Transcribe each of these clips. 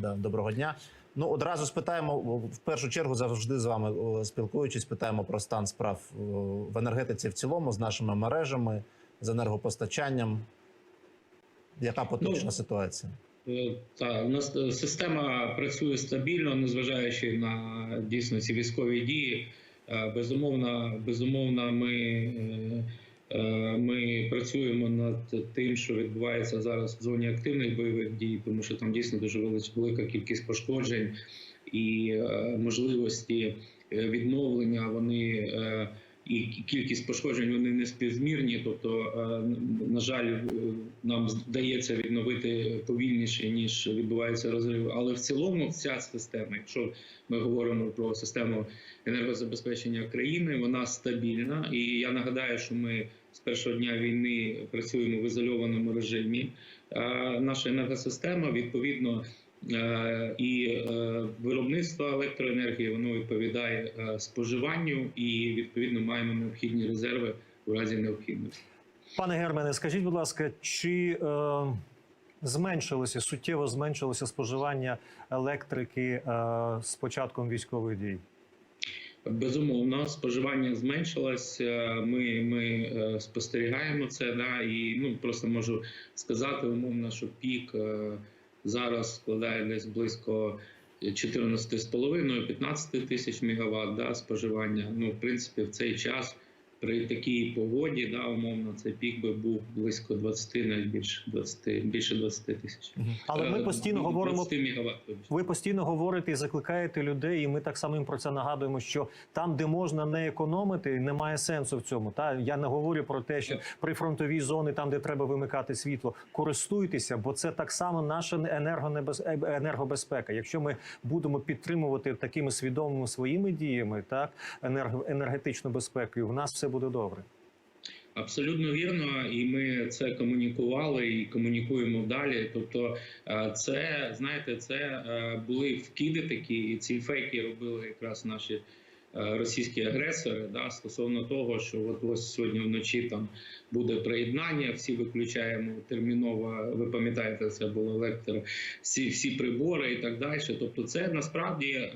Да, доброго дня. Ну одразу спитаємо в першу чергу, завжди з вами спілкуючись, питаємо про стан справ в енергетиці в цілому з нашими мережами, з енергопостачанням. Яка поточна Ну, ситуація? Е, Та у нас е, система працює стабільно, незважаючи на дійсно ці військові дії. Е, Безумовно, безумовно, ми, ми працюємо над тим, що відбувається зараз в зоні активних бойових дій, тому що там дійсно дуже велика кількість пошкоджень і е, можливості е, відновлення. Вони е, і кількість пошкоджень вони не співзмірні. Тобто, е, на жаль, е, нам вдається відновити повільніше ніж відбувається розрив. Але в цілому, ця система, якщо ми говоримо про систему енергозабезпечення країни, вона стабільна. І я нагадаю, що ми з першого дня війни працюємо в ізольованому режимі. Наша енергосистема відповідно. Е, І е, виробництво електроенергії воно відповідає е, споживанню, і відповідно маємо необхідні резерви у разі необхідності. Пане Гермене, скажіть, будь ласка, чи е, зменшилося суттєво зменшилося споживання електрики е, з початком військових дій? Безумовно, споживання зменшилось. е, Ми, ми е, спостерігаємо це. Да, і ну просто можу сказати умовно, що пік е, зараз складає десь близько 14,5-15 тисяч мегаватт да, споживання. Ну, в принципі, в цей час при такій погоді, да, умовно, цей пік би був близько 20, навіть більше 20, більше 20 тисяч. Але ми Е, постійно говоримо мегаватт. Ви постійно говорите і закликаєте людей, і ми так само їм про це нагадуємо, що там, де можна не економити, немає сенсу в цьому. Та я не говорю про те, що при фронтовій зоні, там де треба вимикати світло, користуйтеся, бо це так само наша енергонебез... е, енергобезпека. Якщо ми будемо підтримувати такими свідомими своїми діями, так енерго... енергетичну безпеку, у нас все буде добре. Абсолютно вірно, і ми це комунікували і комунікуємо далі. Тобто, е, це знаєте, це е, були вкиди такі, і ці фейки робили якраз наші. е, Російські агресори да стосовно того, що от ось сьогодні вночі там буде приєднання, всі виключаємо терміново. Ви пам'ятаєте, це було електро, всі всі прибори і так далі. Тобто, це насправді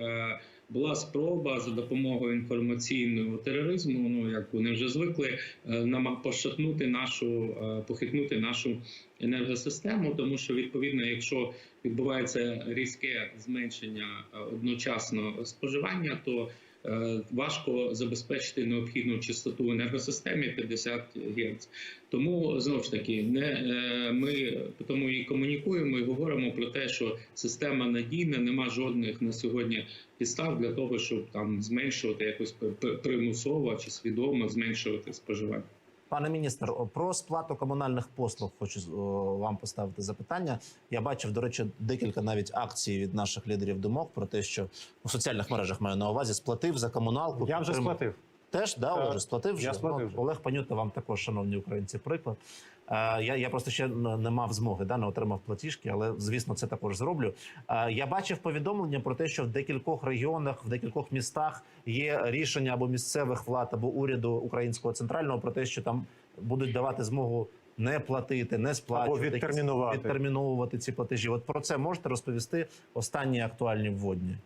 була спроба за допомогою інформаційного тероризму. Ну як вони вже звикли, е, нам пошатнути нашу е, похитнути нашу енергосистему, тому що відповідно, якщо відбувається різке зменшення е, одночасно споживання, то важко забезпечити необхідну частоту енергосистемі 50 Гц. Тому знову ж таки, не е, ми тому і комунікуємо і говоримо про те, що система надійна, нема жодних на сьогодні підстав для того, щоб там зменшувати якось примусово чи свідомо зменшувати споживання. Пане міністр, про сплату комунальних послуг хочу о, вам поставити запитання. Я бачив, до речі, декілька навіть акцій від наших лідерів думок про те, що у соціальних мережах маю на увазі сплатив за комуналку. Я вже сплатив. Теж да. Олеже, сплатив вже? Я сплатив Ну, вже. Олег Панюта вам також, шановні українці, приклад. Е, я, я просто ще не мав змоги, да, не отримав платіжки, але звісно, це також зроблю. Е, я бачив повідомлення про те, що в декількох регіонах, в декількох містах є рішення або місцевих влад, або уряду українського центрального про те, що там будуть давати змогу. Не платити, не сплачувати, Або відтермінувати. відтерміновувати ці платежі. От про це можете розповісти останні актуальні вводні.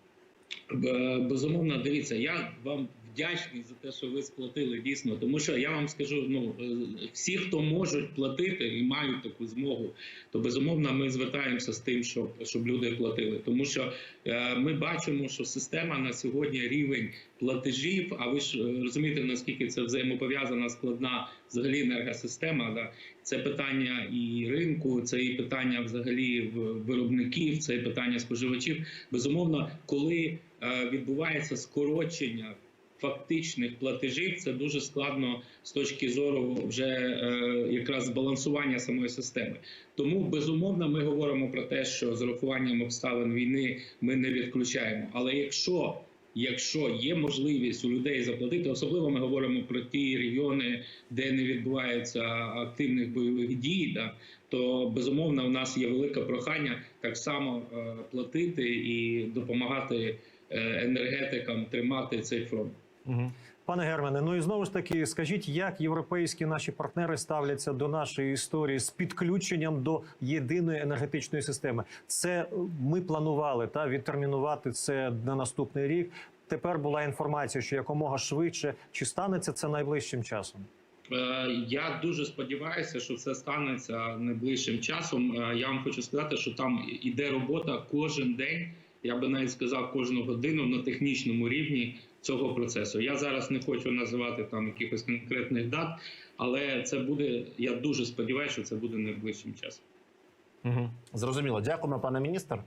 Безумовно, дивіться, я вам вдячний за те, що ви сплатили дійсно. Тому що я вам скажу: ну е, всі, хто можуть платити і мають таку змогу, то безумовно ми звертаємося з тим, щоб, щоб люди платили. Тому що е, ми бачимо, що система на сьогодні рівень платежів. А ви ж е, розумієте, наскільки це взаємопов'язана складна взагалі енергосистема. Да? Це питання і ринку, це і питання взагалі виробників, це і питання споживачів. Безумовно, коли е, відбувається скорочення фактичних платежів, це дуже складно з точки зору вже е, якраз збалансування самої системи. Тому безумовно ми говоримо про те, що з урахуванням обставин війни ми не відключаємо. Але якщо Якщо є можливість у людей заплатити, особливо ми говоримо про ті регіони, де не відбувається активних бойових дій, да, то безумовно у нас є велике прохання так само е, платити і допомагати е, енергетикам тримати цей фронт. Угу. Пане Германе, ну і знову ж таки, скажіть, як європейські наші партнери ставляться до нашої історії з підключенням до єдиної енергетичної системи? Це е, ми планували та відтермінувати це на наступний рік. Тепер була інформація, що якомога швидше чи станеться це найближчим часом. Е, Я дуже сподіваюся, що це станеться найближчим часом. Е, Я вам хочу сказати, що там іде робота кожен день. Я би навіть сказав кожну годину на технічному рівні цього процесу. Я зараз не хочу називати там якихось конкретних дат, але це буде. Я дуже сподіваюся, що це буде найближчим часом. Угу. Зрозуміло. Дякуємо, пане міністр.